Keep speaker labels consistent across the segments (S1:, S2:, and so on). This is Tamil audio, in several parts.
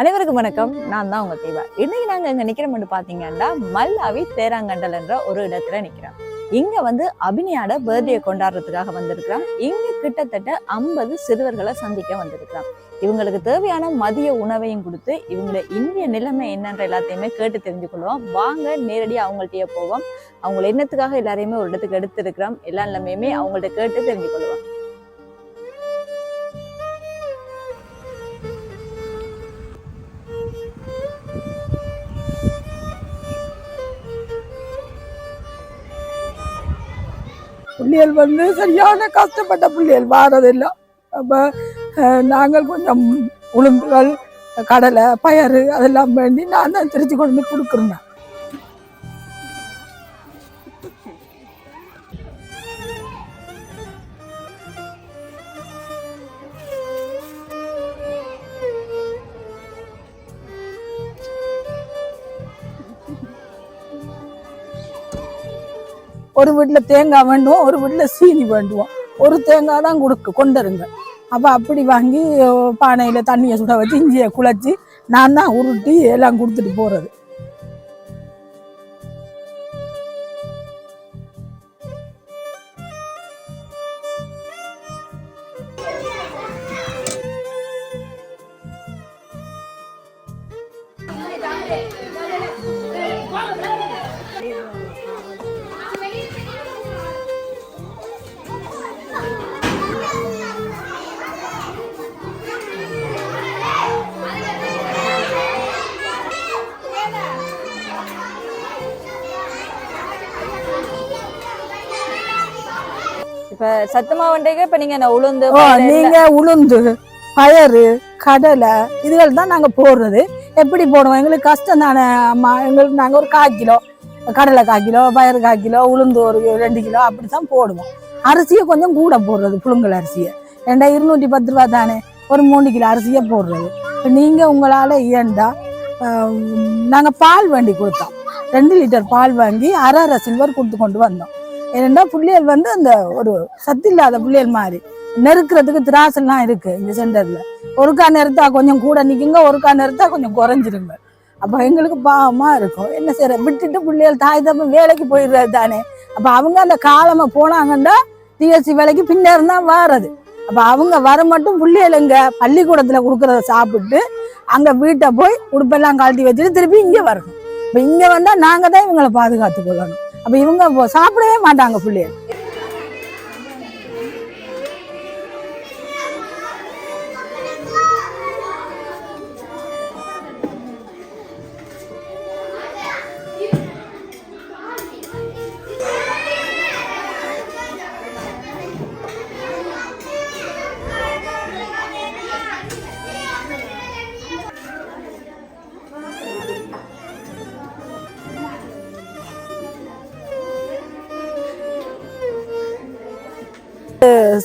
S1: அனைவருக்கும் வணக்கம். நான் தான் உங்க தேவா. இன்னைக்கு நாங்க இங்க நிக்கிறோம்னு பாத்தீங்கன்னா மல்லாவி தேராங்கண்டல் என்ற ஒரு இடத்துல நிக்கிறோம். இங்க வந்து அபினியாட பர்த்டே கொண்டாடுறதுக்காக வந்திருக்கிறோம் இங்க கிட்டத்தட்ட ஐம்பது சிறுவர்களை சந்திக்க வந்திருக்கிறோம் இவங்களுக்கு தேவையான மதிய உணவையும் கொடுத்து இவங்களோட இந்திய நிலைமை என்னன்ற எல்லாத்தையுமே கேட்டு தெரிஞ்சு கொள்வோம். வாங்க நேரடியாக அவங்கள்ட்டயே போவோம். அவங்கள என்னத்துக்காக எல்லாரையுமே ஒரு இடத்துக்கு எடுத்திருக்கிறோம். எல்லா நிலைமையுமே அவங்கள்ட்ட கேட்டு தெரிஞ்சு கொள்வோம்.
S2: பிள்ளைகள் வந்து சரியான கஷ்டப்பட்ட பிள்ளைகள் வாரதில்லை. அப்போ நாங்கள் கொஞ்சம் உளுந்துகள் கடலை பயறு அதெல்லாம் வேண்டி நான் தான் திருச்சி கொண்டு வந்து கொடுக்குறேன். ஒரு வீட்டில் தேங்காய் வேண்டுவோம் ஒரு வீட்டில் சீனி வேண்டுவோம். ஒரு தேங்காய் தான் கொடுக்க கொண்டுருங்க. அப்போ அப்படி வாங்கி பானையில் தண்ணியை சுட வச்சு இஞ்சியை குழச்சி நான் தான் உருட்டி எல்லாம் கொடுத்துட்டு போகிறது
S1: சத்துமா வண்டைக்கு இப்ப நீங்க இந்த உளுந்து
S2: நீங்கள் உளுந்து பயறு கடலை இதுகள் தான் நாங்கள் போடுறது. எப்படி போடுவோம்? எங்களுக்கு கஷ்டம் தானே அம்மா. எங்களுக்கு நாங்கள் ஒரு கால் கிலோ கடலை கால் கிலோ பயறு கால் கிலோ உளுந்து ஒரு ரெண்டு கிலோ அப்படி தான் போடுவோம். அரிசியை கொஞ்சம் கூட போடுறது புழுங்கல் அரிசியை. ரெண்டா இருநூற்றி பத்து ரூபா தானே? ஒரு மூணு கிலோ அரிசியை போடுறது. இப்போ நீங்கள் உங்களால் இயண்டா நாங்கள் பால் வேண்டி கொடுத்தோம். ரெண்டு லிட்டர் பால் வாங்கி அரை அரை சில்வர் கொடுத்து கொண்டு வந்தோம். ஏன்னா புள்ளியல் வந்து அந்த ஒரு சத்து இல்லாத புள்ளியல் மாதிரி. நெருக்கிறதுக்கு திராசெல்லாம் இருக்கு இந்த சென்டர்ல ஒருக்கா நிறுத்தா கொஞ்சம் கூட நிக்குங்க ஒருக்கா நிறுத்தா கொஞ்சம் குறைஞ்சிருங்க. அப்போ எங்களுக்கு பாவமா இருக்கும். என்ன செய்யற விட்டுட்டு பிள்ளைகள் தாய் தப்பு வேலைக்கு போயிடுறது தானே. அப்ப அவங்க அந்த காலமா போனாங்கன்னா டிஎஸ்சி வேலைக்கு பின்னர் தான் வாரது. அப்ப அவங்க வர மட்டும் பிள்ளைகள் இங்க பள்ளிக்கூடத்துல கொடுக்கறத சாப்பிட்டு அங்க வீட்டை போய் உடுப்பெல்லாம் கழட்டி வச்சுட்டு திருப்பி இங்க வரணும். இப்ப இங்க வந்தா நாங்க தான் இவங்களை பாதுகாத்து கொள்ளணும். அப்போ இவங்க சாப்பிடவே மாட்டாங்க பிள்ளைய.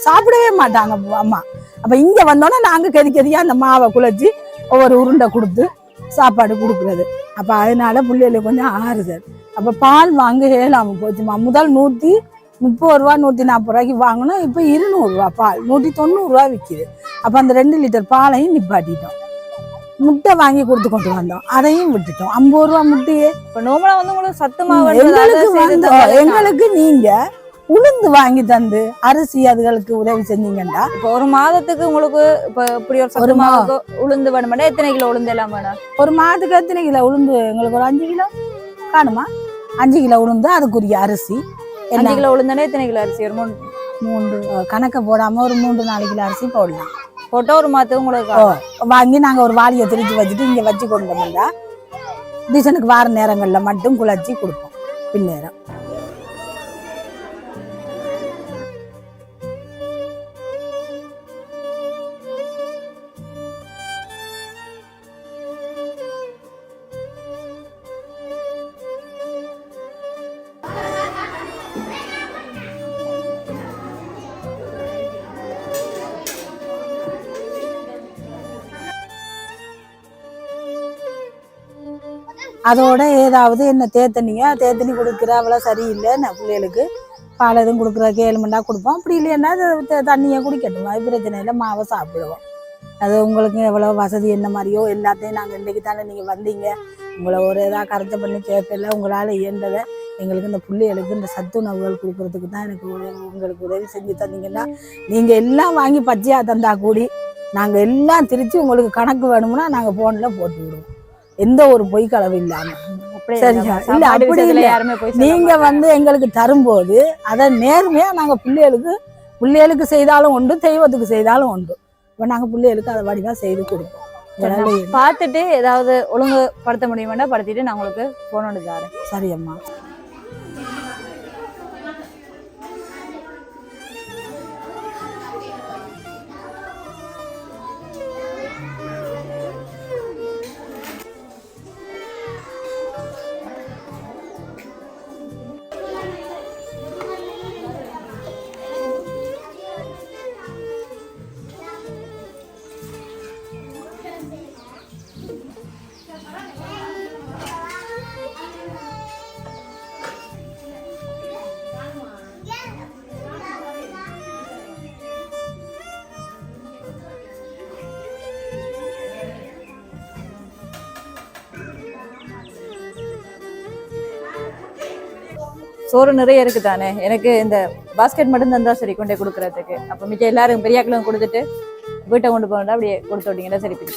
S2: சாப்பிடவே மாட்டாங்க அம்மா. அப்ப இங்க வந்தோன்னே நாங்க கெதி கெதியா அந்த மாவை குழச்சி ஒவ்வொரு உருண்டை கொடுத்து சாப்பாடு கொடுக்குறது. அப்ப அதனால பிள்ளைகளுக்கு கொஞ்சம் ஆறுதல். அப்ப பால் வாங்க ஏழாம போச்சுமா. முதல் நூத்தி முப்பது ரூபா நூத்தி நாற்பது ரூபாய்க்கு வாங்கணும் இப்ப இருநூறு ரூபா பால். நூத்தி தொண்ணூறு ரூபா விற்கிது அப்ப அந்த ரெண்டு லிட்டர் பாலையும் நிப்பாட்டிட்டோம். முட்டை வாங்கி கொடுத்து கொண்டு வந்தோம். அதையும் விட்டுட்டோம். ஐம்பது ரூபா முட்டையே.
S1: இப்ப நோமலா வந்து உங்களுக்கு சத்துமா
S2: எங்களுக்கு வந்து எங்களுக்கு நீங்க உளுந்து வாங்கி தந்து அரிசி அதுகளுக்கு உதவி செஞ்சீங்கன்னா
S1: இப்ப ஒரு மாதத்துக்கு உங்களுக்கு இப்ப இப்படி ஒரு
S2: ஒரு மா-
S1: சத்துமாவுக்கு உளுந்து வேணுமாடா எத்தனை கிலோ உளுந்து எல்லாம் வேணும்?
S2: ஒரு மாதத்துக்கு எத்தனை கிலோ உளுந்து? எங்களுக்கு ஒரு அஞ்சு கிலோ காணுமா? அஞ்சு கிலோ உளுந்து அதுக்குரிய அரிசி.
S1: அஞ்சு கிலோ உளுந்துனா எத்தனை கிலோ அரிசி? ஒரு மூணு
S2: மூன்று கணக்க போடாம ஒரு மூன்று நாலு கிலோ அரிசி போடலாம்.
S1: போட்டா ஒரு மாதத்துக்கு உங்களுக்கு.
S2: வாங்கி நாங்க ஒரு வாளியை திரிச்சு வச்சுட்டு இங்க வச்சு கொண்டோம்னா டிசனுக்கு வார நேரங்கள்ல மட்டும் குழச்சி கொடுப்போம். பின்னேரம். அதோட ஏதாவது என்ன தேத்தனியா? தேத்தனி கொடுக்குற அவ்வளோ சரியில்லை நான் பிள்ளைகளுக்கு பால் எதுவும் கொடுக்குற கேளுமெண்டா கொடுப்போம். அப்படி இல்லைன்னா அது த- தண்ணியை குடிக்கட்டும். அது பிரச்சனை இல்லை மாவை சாப்பிடுவோம். அது உங்களுக்கு எவ்வளோ வசதி என்ன மாதிரியோ எல்லாத்தையும் நாங்கள் இன்றைக்கு தானே நீங்கள் வந்தீங்க. உங்களை ஒரு இதாக கருத்தை பண்ணி கேட்கல உங்களால் இயன்றதை எங்களுக்கு இந்த பிள்ளைகளுக்கு இந்த சத்துணவுகள் கொடுக்குறதுக்கு தான் எனக்கு உதவி உங்களுக்கு உதவி செஞ்சு தந்தீங்கன்னா நீங்கள் எல்லாம் வாங்கி பச்சையாக தந்தா கூடி நாங்கள் எல்லாம் திரித்து உங்களுக்கு கணக்கு வேணும்னா நாங்கள் ஃபோனில் போட்டு விடுவோம். எந்த ஒரு பொய் களவு இல்லாமல்
S1: அப்படி
S2: சரியா?
S1: இல்ல,
S2: அப்படி இல்ல. நீங்க. வந்து எங்களுக்கு தரும்போது அதை நேர்மையா நாங்க பிள்ளைகளுக்கு பிள்ளைகளுக்கு செய்தாலும் உண்டு தெய்வத்துக்கு செய்தாலும் உண்டு இப்போ நாங்க பிள்ளைகளுக்கு அதை வடிவா செய்து கொடுப்போம்
S1: பார்த்துட்டு ஏதாவது ஒழுங்கு படுத்த முடியுமாண்டா படுத்திட்டு நான் உங்களுக்கு போன் ஒன்று தாரேன்
S2: சரி
S1: சோறு நிறைய இருக்குது தானே எனக்கு இந்த பாஸ்கெட் மட்டும் தந்தா சரி கொண்டே கொடுக்குறதுக்கு. அப்போ மிச்சம் எல்லாரும் பெரியாக்களும் கொடுத்துட்டு வீட்டை கொண்டு போகணும் அப்படியே கொடுத்து விட்டீங்கன்னா சரி பிடி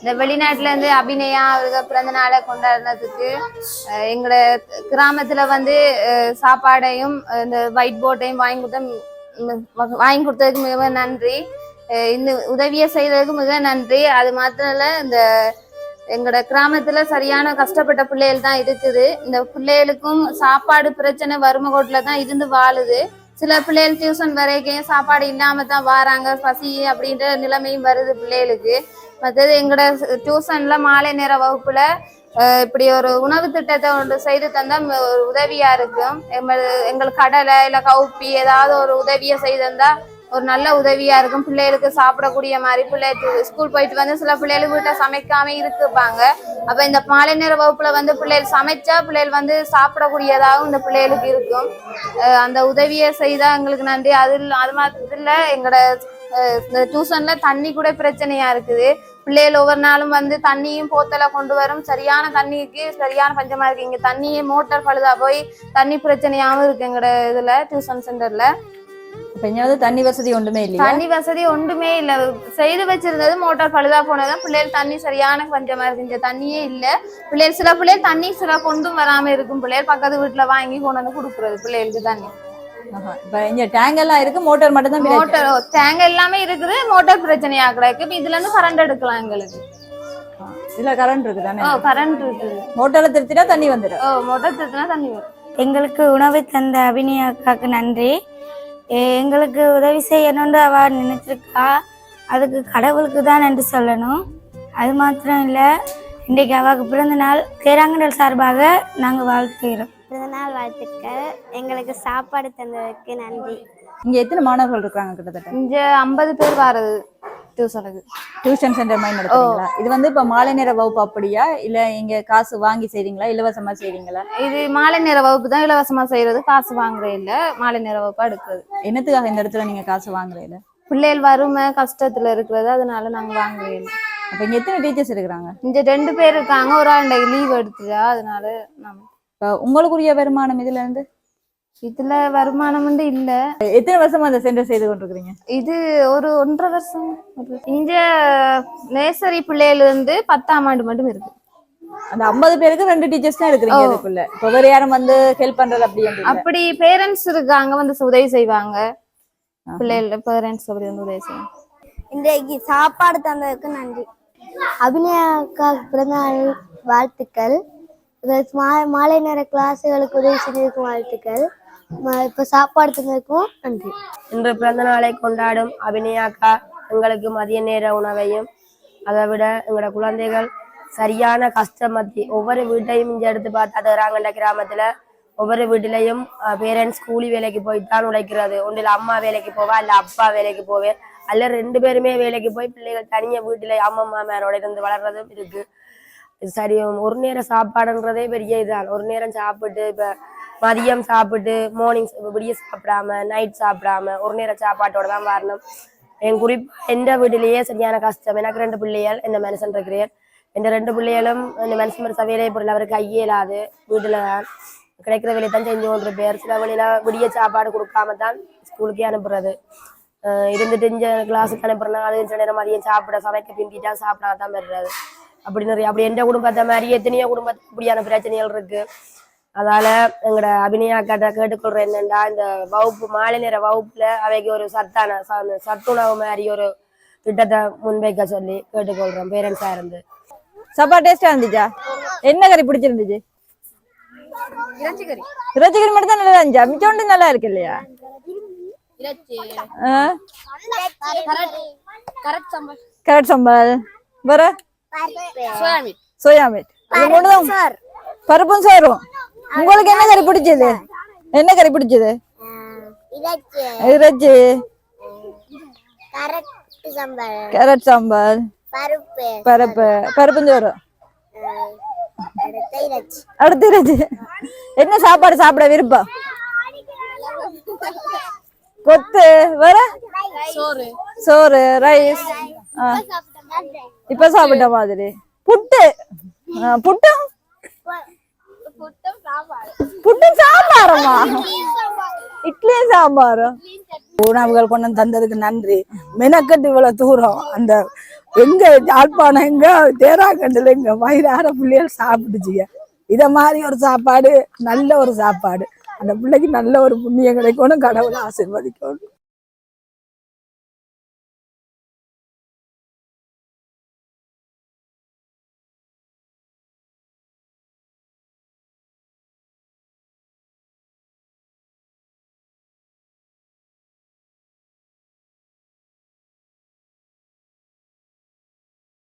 S3: இந்த வெளிநாட்டுல இருந்து அபிநயா அவருக்கு பிறந்த நாளை கொண்டாடுறதுக்கு எங்களோட கிராமத்துல வந்து சாப்பாடையும் இந்த ஒயிட் போர்டையும் வாங்கி கொடுத்த வாங்கி கொடுத்ததுக்கு மிக நன்றி. இந்த உதவியை செய்ததுக்கு மிக நன்றி. அது மாத்திரம் இல்ல இந்த எங்களோட கிராமத்துல சரியான கஷ்டப்பட்ட பிள்ளைகள் தான் இருக்குது. இந்த பிள்ளைகளுக்கும் சாப்பாடு பிரச்சனை வறுமை கோட்டில தான் இருந்து வாழுது. சில பிள்ளைகள் டியூஷன் வரைக்கும் சாப்பாடு இல்லாம தான் வராங்க பசி அப்படின்ற நிலைமையும் வருது பிள்ளைகளுக்கு. மற்றது எங்களோட டியூஷன்ல மாலை நேர வகுப்புல இப்படி ஒரு உணவு திட்டத்தை ஒன்று செய்து தந்தா உதவியாக ஒரு உதவியா இருக்கும். எங்கள் எங்களுக்கு கடலை இல்ல கவுப்பி ஏதாவது ஒரு உதவியை செய்து தந்தா ஒரு நல்ல உதவியா இருக்கும். பிள்ளைகளுக்கு சாப்பிடக்கூடிய மாதிரி பிள்ளை ஸ்கூல் போயிட்டு வந்து சில பிள்ளைகள் வீட்டை சமைக்காம இருக்குப்பாங்க. அப்ப இந்த மாலை நேர வகுப்புல வந்து பிள்ளைகள் சமைச்சா பிள்ளைகள் வந்து சாப்பிடக்கூடியதாகவும் இந்த பிள்ளைகளுக்கு இருக்கும். அந்த உதவியை செய்தா எங்களுக்கு நன்றி. அது அது மாதிரி எங்களோட இந்த டியூஷன்ல தண்ணி கூட பிரச்சனையா இருக்குது. பிள்ளைகள் ஒவ்வொரு நாளும் வந்து தண்ணியும் போத்தல கொண்டு வரும். சரியான தண்ணிக்கு சரியான பஞ்சமா இருக்கு. இங்க தண்ணியே மோட்டார் பழுதா போய் தண்ணி பிரச்சனையாவும் இருக்கு எங்களோட இதுல டியூஷன் சென்டர்ல
S1: இப்ப எங்கேயாவது தண்ணி வசதி ஒன்றுமே இல்லையா?
S3: தண்ணி வசதி ஒன்றுமே இல்ல. செய்து வச்சிருந்தது மோட்டார் பழுதா போனதான் பிள்ளைகள் தண்ணி சரியான பஞ்சமா இருக்கு. இங்க தண்ணியே இல்ல. பிள்ளைகள் சில பிள்ளைகள் தண்ணி சில கொண்டும் வராம இருக்கும். பிள்ளைகள் பக்கத்து வீட்டுல வாங்கி கொண்டு வந்து கொடுக்குறது பிள்ளைகளுக்கு தண்ணி.
S1: இங்க டேங்க் எல்லாம் இருக்கு மோட்டார் மட்டும் தான்
S3: மோட்டார் டேங்க் எல்லாமே இருக்குது. மோட்டார் பிரச்சனையா கிடக்கு இப்ப இதுல இருந்து கரண்ட் எடுக்கலாம் எங்களுக்கு.
S1: இதுல கரண்ட் இருக்கு தானே
S3: ஓ கரண்ட் இருக்குது.
S1: மோட்டார்ல திருத்தினா தண்ணி வந்துடும்
S3: ஓ மோட்டார் திருத்தினா தண்ணி வரும்.
S4: எங்களுக்கு உணவு தந்த அபிநயா அக்காவுக்கு நன்றி. எங்களுக்கு உதவி செய்யணும்னு அவ நினைச்சிருக்கா. அதுக்கு கடவுளுக்கு தான் நன்றி சொல்லணும். அது மாத்திரம் இல்லை இன்றைக்கு அவளுக்கு பிறந்த நாள் தேராங்கடல் சார்பாக நாங்கள் வாழ்த்துகிறோம்.
S5: பிறந்தநாள் வாழ்த்துக்கள். எங்களுக்கு சாப்பாடு தந்ததுக்கு நன்றி.
S1: இங்க எத்தனை மாணவர்கள் இருக்காங்க கிட்டத்தட்ட?
S3: இங்க ஐம்பது பேர் வர்றது டியூஷனுக்கு
S1: டியூஷன் சென்டர் மாதிரி நடத்துறீங்களா? இது வந்து இப்ப மாலை நேர வகுப்பு அப்படியா? இல்ல இங்க காசு வாங்கி செய்றீங்களா? இலவசமா செய்றீங்களா?
S3: இது மாலை நேர வகுப்பு தான். இலவசமா செய்யறது காசு வாங்குற இல்ல. மாலை நேர வகுப்பா எடுக்கிறது.
S1: என்னத்துக்காக இந்த இடத்துல நீங்க காசு வாங்குறீங்க
S3: பிள்ளைகள் வறுமை கஷ்டத்துல இருக்கிறது. அதனால நாங்க வாங்குறே இல்ல.
S1: அப்ப இங்க எத்தனை டீச்சர்ஸ் இருக்கிறாங்க?
S3: இங்க ரெண்டு பேர் இருக்காங்க. ஒரு ஆள் லீவ் எடுத்துட்டா. அதனால
S1: இப்ப உங்களுக்குரிய வருமானம் இதுல இருந்து?
S3: இதுல வருமானம் வந்து இல்ல.
S1: எத்தனை வருஷமா அந்த சென்டர் செய்து கொண்டிருக்கிறீங்க?
S3: இது ஒரு ஒன்றரை வருஷம். இங்க நேசரி பிள்ளையில இருந்து பத்தாம் ஆண்டு மட்டும் இருக்கு.
S1: அந்த ஐம்பது பேருக்கு ரெண்டு டீச்சர்ஸ் தான் இருக்கிறீங்க
S3: ஓ.
S1: இதுக்குள்ள. இப்ப வேற யாரும் வந்து ஹெல்ப் பண்றது அப்படி.
S3: அப்படி பேரண்ட்ஸ் இருக்காங்க வந்து உதவி செய்வாங்க. பிள்ளைகள பேரண்ட்ஸ் அப்படி வந்து உதவி செய்வாங்க.
S5: இன்றைக்கு சாப்பாடு தந்ததுக்கு நன்றி. அபிநயா அக்கா பிறந்தநாள் வாழ்த்துக்கள். மாலை நேர கிளாஸுகளுக்கு உதவி செஞ்சதுக்கும் வாழ்த்துக்கள். இப்ப சாப்பாடு தந்ததுக்கும் நன்றி.
S6: இன்று பிறந்த நாளை கொண்டாடும் அபிநயாக்கா எங்களுக்கு மதிய நேர உணவையும் அதை விட எங்களோட குழந்தைகள் சரியான கஷ்டம் மத்தி ஒவ்வொரு வீட்டையும் இங்க எடுத்து பார்த்தா தராங்கண்ட கிராமத்துல. ஒவ்வொரு வீட்டிலையும் பேரண்ட்ஸ் கூலி வேலைக்கு போய்த்தான் உழைக்கிறது. ஒன்றில் அம்மா வேலைக்கு போவா இல்ல அப்பா வேலைக்கு போவேன் அல்ல ரெண்டு பேருமே வேலைக்கு போய் பிள்ளைகள் தனியா வீட்டுல அம்மா மாமியாரோட இருந்து வளர்றதும் இருக்கு. சரி ஒரு நேரம் சாப்பாடுன்றதே பெரிய இதுதான் ஒரு நேரம் சாப்பிட்டு இப்ப மதியம் சாப்பிட்டு மார்னிங் விடிய சாப்பிடாம நைட் சாப்பிடாம ஒரு நேரம் சாப்பாட்டோட தான் வரணும். என் குறிப் எந்த வீட்டிலேயே சரியான கஷ்டம் எனக்கு ரெண்டு பிள்ளைகள் என்ன மனுஷன் இருக்கிறேன் என் ரெண்டு பிள்ளைகளும் இந்த மனுஷன் மனுஷன் வேலை பொருள் அவருக்கு கையிலாது வீட்டுல தான் கிடைக்கிற வேலையை தான் செஞ்சு கொண்டு பேர் சில வழியில விடிய சாப்பாடு கொடுக்காம தான் ஸ்கூலுக்கே அனுப்புறது. இருந்துட்டு இங்க கிளாஸுக்கு அனுப்புறேன்னா அது சில நேரம் மதியம் சாப்பிட சமைக்க பிந்திட்டா சாப்பிடாம தான் பெறுறது அப்படி நிறைய அப்படி எந்த குடும்பத்தை மாதிரி எத்தனையோ குடும்பத்துக்கு இப்படியான பிரச்சனைகள் இருக்கு. அதால எங்களோட அபிநயா கேட்ட கேட்டுக்கொள்றேன் என்னண்டா இந்த வகுப்பு மாலை நேர வகுப்புல அவைக்கு ஒரு சத்தான சத்துணவு மாதிரி ஒரு திட்டத்தை முன்வைக்க சொல்லி கேட்டுக்கொள்றேன் பேரண்ட்ஸா இருந்து.
S1: சாப்பாடு டேஸ்டா இருந்துச்சா? என்ன கறி பிடிச்சிருந்துச்சு?
S3: இறைச்சி கறி
S1: இறைச்சி கறி மட்டும் தான் நல்லா இருந்துச்சா? மிச்சோண்டு நல்லா இருக்கு இல்லையா? கேரட் சம்பல் வேற? சோயா மீட் மூணுதான் பருப்பும் சோறும் உங்களுக்கு என்ன கறி பிடிச்சது? என்ன கறி பிடிச்சது? இறைச்சி. கேரட் சாம்பார்
S5: பருப்பு.
S1: பருப்பு. பருப்பும் சோறு
S5: இறைச்சி.
S1: அடுத்து இறைச்சி. என்ன சாப்பாடு சாப்பிட விருப்பம்? கொத்து. வேற?
S3: சோறு.
S1: சோறு ரைஸ். இப்ப சாப்பிட்ட மாதிரி. புட்டு. ஆ, புட்டு சாம்பாரமா? இட்லியும் சாம்பாரும்
S2: உணவுகள் கொண்டு வந்து தந்ததுக்கு நன்றி. மெனக்கட்டு இவ்வளவு தூரம். அந்த எங்க யாழ்ப்பாணம் எங்க தேராக்கண்டில் எங்க வயிறார பிள்ளைகள் சாப்பிட்டுச்சுங்க. இதை மாதிரி ஒரு சாப்பாடு நல்ல ஒரு சாப்பாடு. அந்த பிள்ளைக்கு நல்ல ஒரு புண்ணியம் கிடைக்கணும் கடவுளை ஆசீர்வதிக்கணும்.